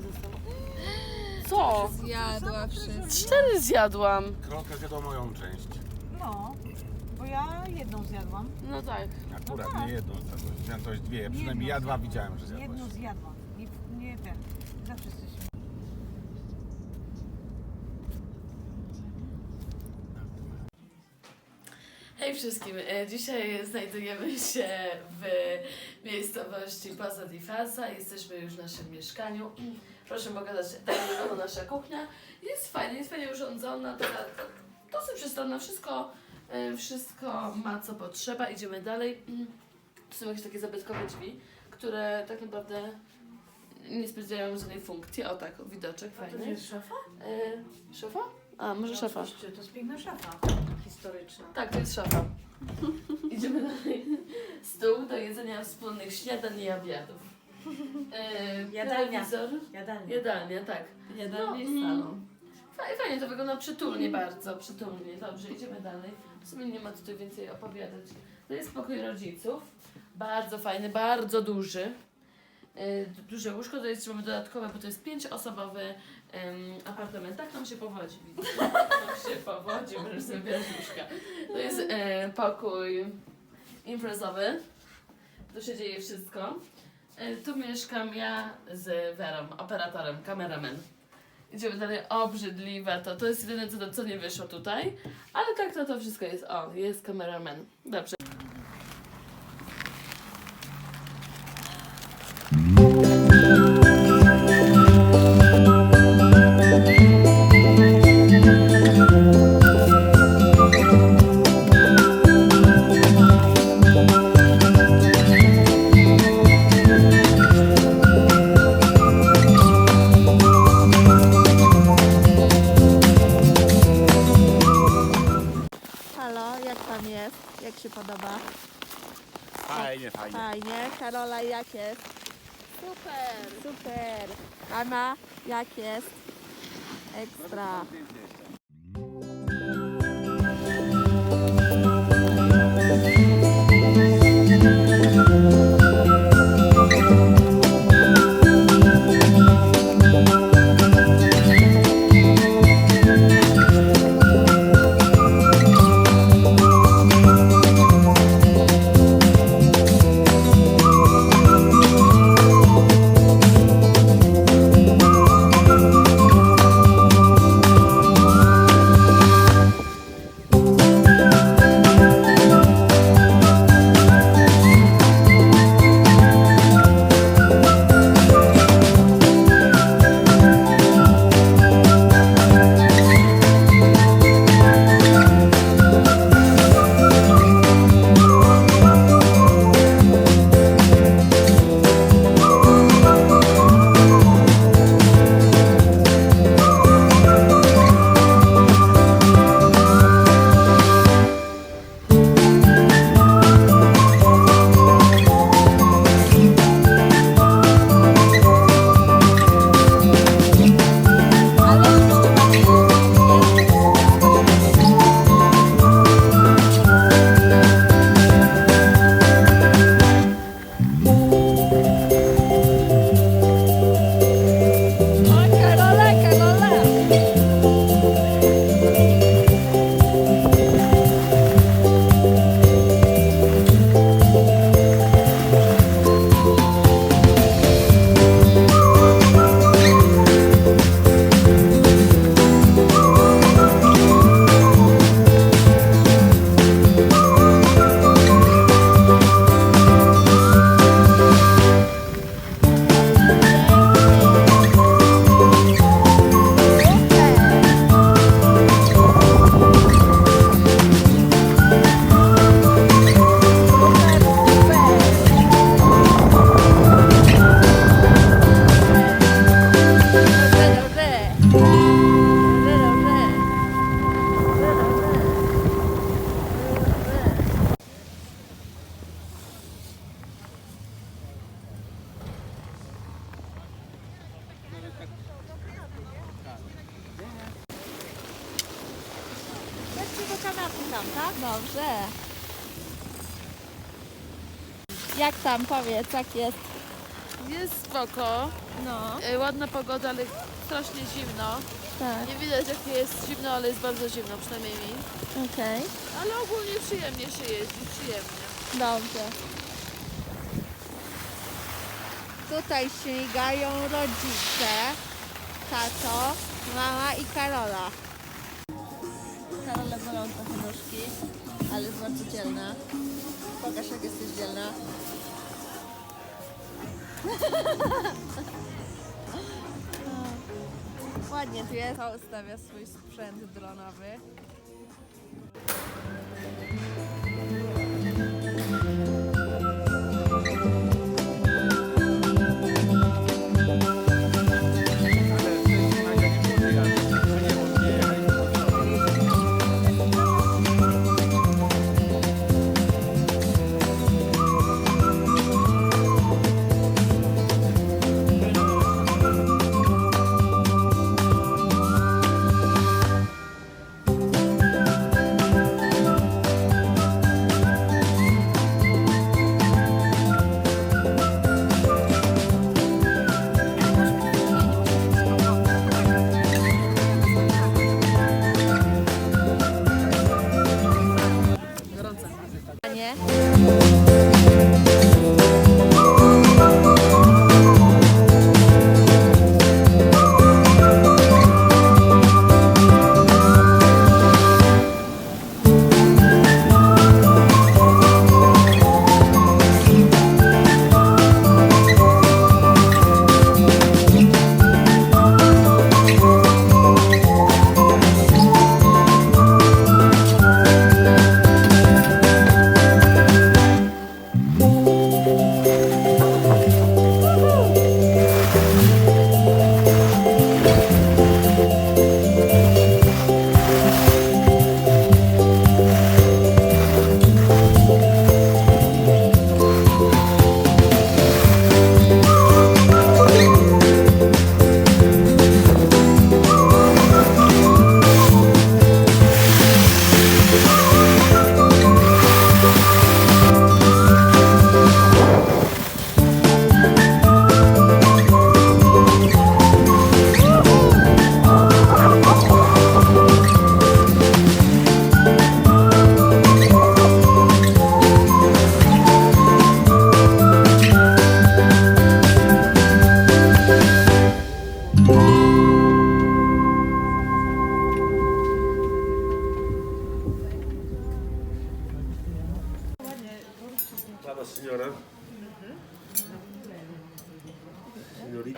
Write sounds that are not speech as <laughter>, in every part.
zostało. Co? Zjadła wszystko. Cztery zjadłam. Krolka zjadła moją część. No, bo ja jedną zjadłam. No tak. Akurat No tak. nie jedną zjadłaś. Zjadłaś dwie. Przynajmniej Jedną ja dwa zjadłam. widziałem, że zjadłaś. Jedną zjadłam. Nie, nie ten. Zawsze jesteśmy. Hej wszystkim, E, dzisiaj znajdujemy się w miejscowości Plaza di Falsa. Jesteśmy już w naszym mieszkaniu. Proszę pokazać, tak wygląda nasza kuchnia. Jest fajnie, jest fajnie urządzona, taka dosyć przystronna. Wszystko, e, wszystko ma co potrzeba. Idziemy dalej. Tu są jakieś takie zabytkowe drzwi, które tak naprawdę nie spełniają żadnej funkcji. O tak, widoczek fajny. szafa? E, szafa? A, może szafa. To jest piękna szafa historyczna. Tak, to jest szafa. <laughs> Idziemy dalej. Stół do jedzenia wspólnych śniadań i obiadów. E, Jadalnia. Telewizor. Jadalnia. Jadalnia, tak. Jadalnie No, no, salon. Fajnie, fajnie, to wygląda przytulnie bardzo, przytulnie. Dobrze, idziemy dalej. W sumie nie ma tutaj więcej opowiadać. To jest pokój rodziców. Bardzo fajny, bardzo duży. E, du- Duże łóżko, to jest mamy dodatkowe, bo to jest pięcioosobowy em, apartament. Tak nam się powodzi, widzę. <laughs> Nam się powodzi, możesz sobie łóżka. To jest e, pokój imprezowy. Tu się dzieje wszystko. E, tu mieszkam ja z Werą, operatorem, kameraman. Idziemy dalej, obrzydliwe to. To jest jedyne, co, co nie wyszło tutaj. Ale tak to to wszystko jest. O, jest kameraman. Dobrze. Anna, jak jest? Ekstra. Chodźcie do kanapy tam, tak? Jest spoko. No, E, ładna pogoda, ale strasznie zimno. tak, Nie widać jakie jest zimno, ale jest bardzo zimno, przynajmniej mi. okej. Ale ogólnie przyjemnie się jeździ, przyjemnie. Dobrze. Tutaj śmigają rodzice, tato, mama i Karola. Karola bolą trochę nóżki, ale jest bardzo dzielna. Pokaż jak jesteś dzielna. <laughs> Ładnie tu jest. To ustawia swój sprzęt dronowy.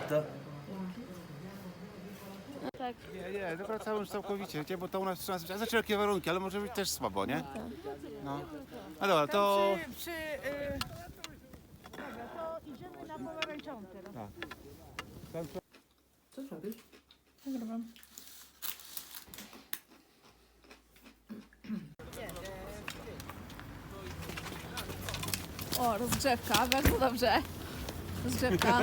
Signorita. Tak. Nie, nie, to wracałem całkowicie, wiecie, bo to u nas w 13, znaczy jakie warunki, ale może być też słabo, nie? No. No dobra, to... Przy, przy, y... Dobra, to idziemy na pomarańczową teraz. O, rozgrzewka, bardzo dobrze. Rozgrzewka.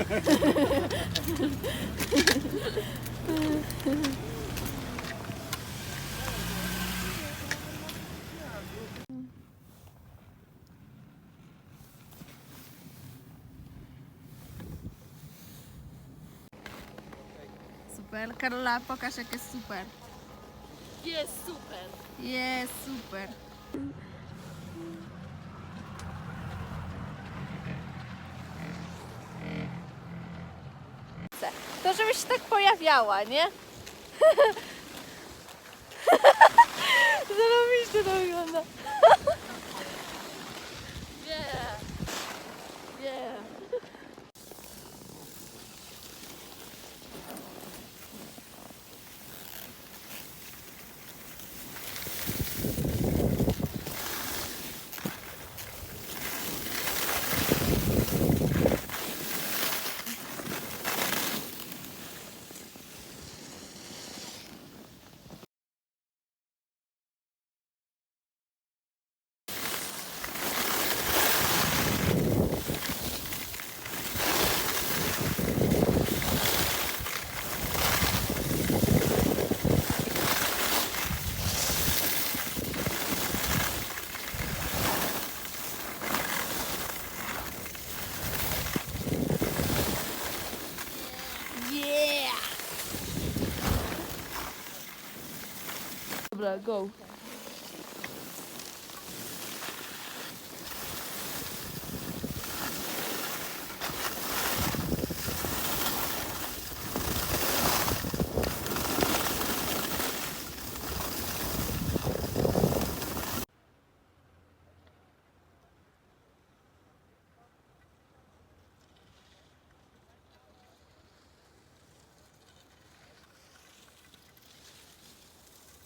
Super. Karola, pokaż jak jest super. Jest super. Jest super. To żebyś się tak pojawiała, nie? <laughs> Zarobiście to wygląda. Dobra, go.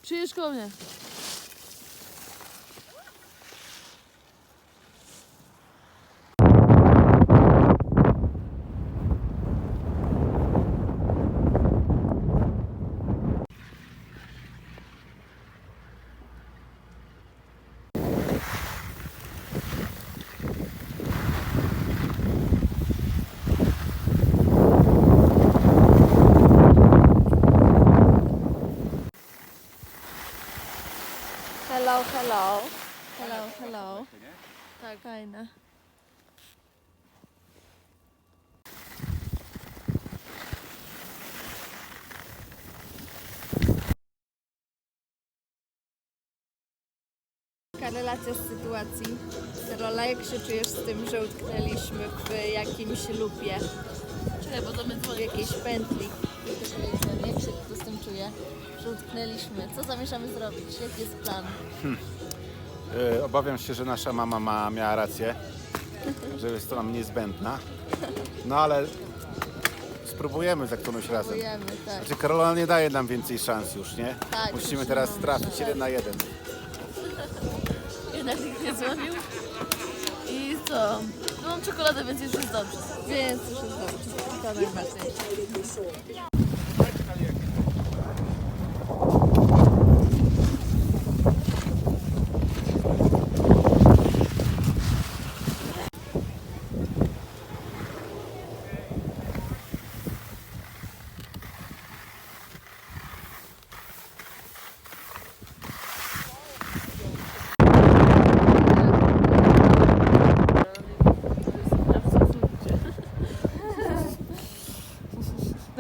Przyjedź koło mnie. Hello, hello. Hello, hello. Tak, fajne. Relacja z sytuacji. Rola, jak się czujesz z tym, że utknęliśmy w jakimś lupie, Czekaj, bo to my w dzwoni. jakiejś pętli? Utknęliśmy. Jak się to z tym czuje, że utknęliśmy? Co zamierzamy zrobić? Jaki jest plan? E, Obawiam się, że nasza mama ma, miała rację, że jest to nam niezbędna. No ale spróbujemy za którąś razem. Próbujemy, tak. Znaczy Karola nie daje nam więcej szans już, nie? Tak, Musimy teraz trafić jeden na jeden. <laughs> Jednak nikt nie dzwonił. I co? No mam czekoladę, więc już jest dobrze. Więc już jest dobrze. To najważniejsze.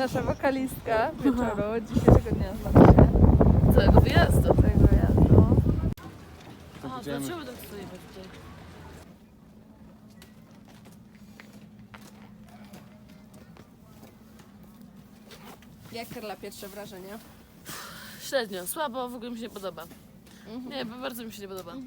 Nasza wokalistka <laughs> wieczoru dzisiejszego dnia znaczy się Całego wyjazdu. tego jazdu. To A, dlaczego tak stoimy tutaj? Jak Karla pierwsze wrażenie? Średnio, słabo, w ogóle mi się nie podoba. Nie, bo bardzo mi się nie podoba. Tato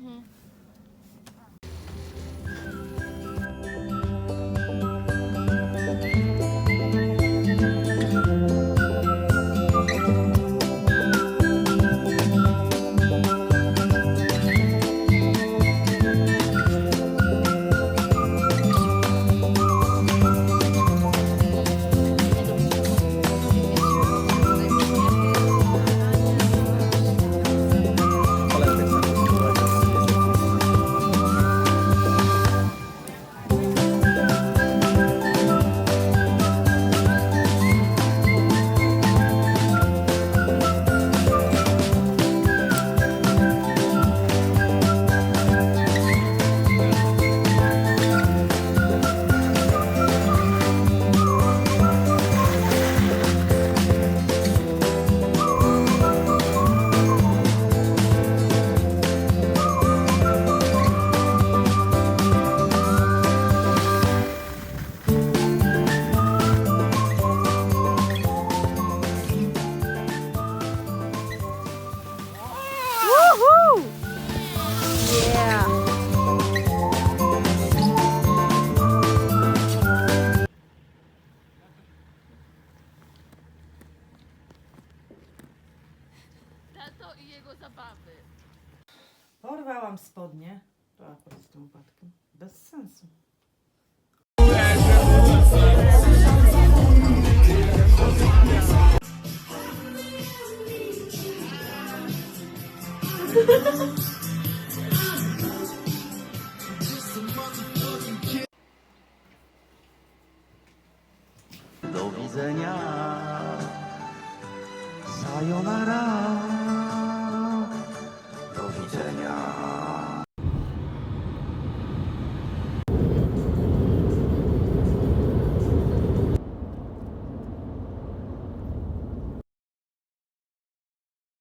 ハハハハ!